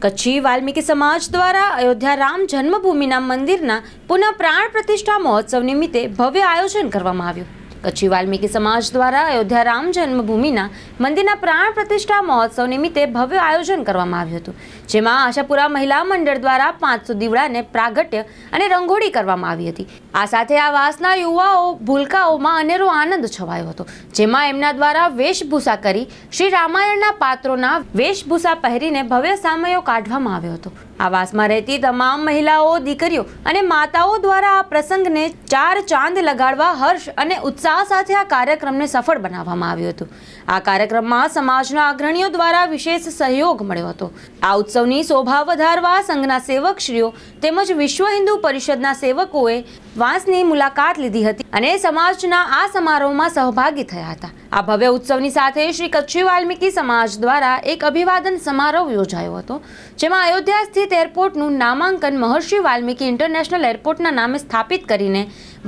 કચ્છી વાલ્મીકી સમાજ દ્વારા અયોધ્યા રામ જન્મભૂમિના મંદિરના પુનઃ પ્રાણ પ્રતિષ્ઠા મહોત્સવ નિમિત્તે ભવ્ય આયોજન કરવામાં આવ્યું. કચ્છી વાલ્મીકી સમાજ દ્વારા અયોધ્યા રામ જન્મભૂમિના મંદિરના પ્રાણ પ્રતિષ્ઠા મહોત્સવ નિમિત્તે ભવ્ય આયોજન કરવામાં આવ્યું હતું, જેમાં આશાપુરા મહિલા મંડળ દ્વારા પાંચસો દીવડાને પ્રાગટ્ય અને રંગોળી કરવામાં આવી હતી. આ સાથે આ વાસના યુવાઓ, ભૂલકાઓમાં અનેરો આનંદ છવાયો હતો, જેમાં એમના દ્વારા વેશભૂષા કરી શ્રી રામાયણના પાત્રોના વેશભૂષા પહેરીને ભવ્ય સામયો કાઢવામાં આવ્યો હતો. આ વાસમાં રહેતી તમામ મહિલાઓ, દીકરીઓ અને માતાઓ દ્વારા આ પ્રસંગને ચાર ચાંદ લગાડવા હર્ષ અને ઉત્સાહ સાથે આ કાર્યક્રમને સફળ બનાવવામાં આવ્યું હતું. આ કાર્યક્રમમાં સમાજના અગ્રણીઓ દ્વારા વિશેષ સહયોગ મળ્યો હતો. આ ઉત્સવની શોભા વધારવા સંઘના સેવકશ્રીઓ તેમજ વિશ્વ હિન્દુ પરિષદના સેવકોએ વાંસની મુલાકાત લીધી હતી અને સમાજના આ સમારોહમાં સહભાગી થયા હતા. આ ભવ્ય ઉત્સવની સાથે શ્રી કચ્છી વાલ્મીકી સમાજ દ્વારા એક અભિવાદન સમારોહ યોજાયો હતો, જેમાં અયોધ્યા સ્થિત એરપોર્ટનું નામાંકન મહર્ષિ વાલ્મીકી ઇન્ટરનેશનલ એરપોર્ટના નામે સ્થાપિત કરીને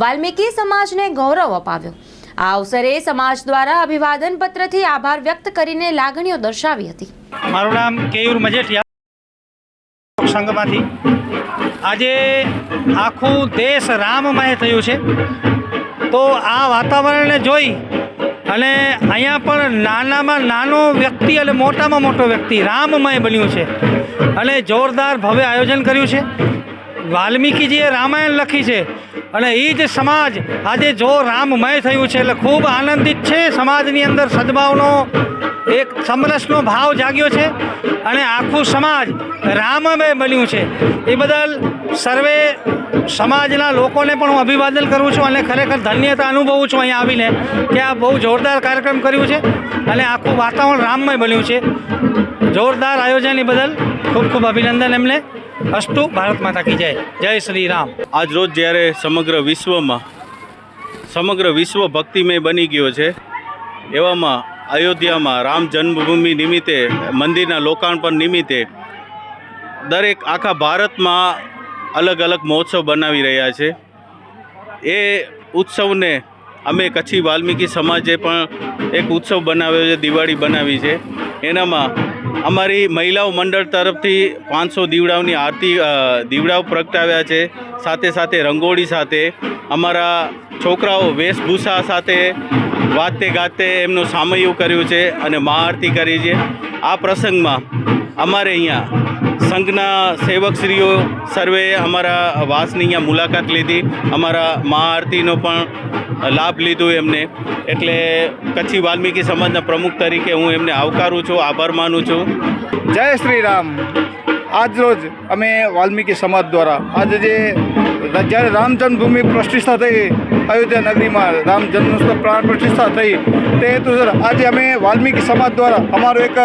વાલ્મીકી સમાજને ગૌરવ અપાવ્યો. આ અવસરે સમાજ દ્વારા અભિવાદન પત્રથી આભાર વ્યક્ત કરીને લાગણીઓ દર્શાવી હતી. મારું નામ કેયુર મજેઠિયા સંઘમાંથી. આજે આખું દેશ રામમય થયું છે. તો આ વાતાવરણને જોઈ અને અહીંયા પણ નાનામાં નાનો વ્યક્તિ અને મોટામાં મોટો વ્યક્તિ રામમય બન્યું છે. અને જોરદાર ભવ્ય આયોજન કર્યું છે. વાલ્મીકીજીએ રામાયણ લખી છે. અને એ જ સમાજ આજે જો રામમય થયું છે એટલે ખૂબ આનંદિત છે સમાજની અંદર સદભાવનો એક સમરસનો ભાવ જાગ્યો છે અને આખું સમાજ રામમય બન્યું છે. એ બદલ સર્વે સમાજના લોકોને પણ હું અભિવાદન કરું છું અને ખરેખર ધન્યતા અનુભવું છું અહીંયા આવીને કે આ બહુ જોરદાર કાર્યક્રમ કર્યું છે અને આખું વાતાવરણ રામમય બન્યું છે. જોરદાર આયોજન એ બદલ ખૂબ ખૂબ અભિનંદન એમને. અસ્તુ, ભારત માતા કી જય. જય શ્રી રામ. આજ રોજ જ્યારે સમગ્ર વિશ્વમાં, સમગ્ર વિશ્વ ભક્તિમય બની ગયો છે, એવામાં અયોધ્યામાં રામ જન્મભૂમિ નિમિત્તે, મંદિરના લોકાર્પણ નિમિત્તે દરેક આખા ભારતમાં અલગ અલગ મહોત્સવ બનાવી રહ્યા છે. એ ઉત્સવને અમે કચ્છી વાલ્મીકી સમાજે પણ એક ઉત્સવ બનાવ્યો છે, દિવાળી બનાવી છે. એનામાં અમારી મહિલાઓ મંડળ તરફથી પાંચસો દીવડાઓની આરતી દીવડાઓ પ્રગટાવ્યા છે. સાથે સાથે રંગોળી સાથે, અમારા છોકરાઓ વેશભૂષા સાથે વાતે ગાતે એમનું સામયું કર્યું છે અને મહાઆરતી કરી છે. આ પ્રસંગમાં અમારે અહીંયા સંઘના સેવકશ્રીઓ સર્વે અમારા વાસની અહીંયા મુલાકાત લીધી. અમારા મહાઆરતીનો પણ લાભ લીધું એમને. એટલે કચ્છી વાલ્મીકી સમાજના પ્રમુખ તરીકે હું એમને આવકારું છું, આભાર માનું છું. જય શ્રી રામ આજરોજ અમે વાલ્મીકી સમાજ દ્વારા આજે જે જ્યારે રામ જન્મભૂમિ પ્રતિષ્ઠા થઈ, અયોધ્યા નગરીમાં રામ જન્મોત્સવ પ્રાણ પ્રતિષ્ઠા થઈ, તે હેતુસર આજે અમે વાલ્મીકી સમાજ દ્વારા અમારો એક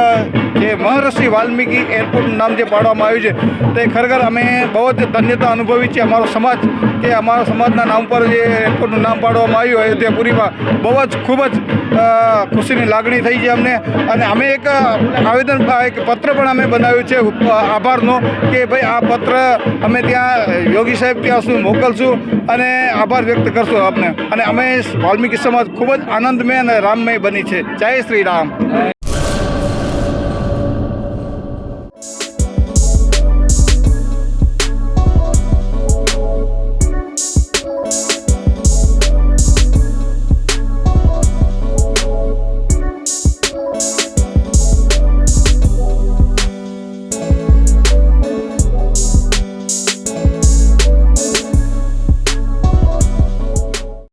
જે મહર્ષિ વાલ્મીકી એરપોર્ટનું નામ જે પાડવામાં આવ્યું છે, તે ખરેખર અમે બહુ જ ધન્યતા અનુભવી છે અમારો સમાજ કે અમારા સમાજના નામ પર જે એરપોર્ટનું નામ પાડવામાં આવ્યું અયોધ્યાપુરીમાં બહુ જ ખૂબ જ ખુશીની લાગણી થઈ છે અમને. અને અમે એક આવેદન એક પત્ર પણ અમે બનાવ્યું છે આભારનો કે ભાઈ આ પત્ર અમે ત્યાં યોગી સાહેબ ત્યાં સુધી મોકલશું અને આભાર વ્યક્ત કરશું આપને. અને અમે વાલ્મીકી સમાજ ખૂબ જ આનંદમય અને રામમય બની છે. જય શ્રી રામ.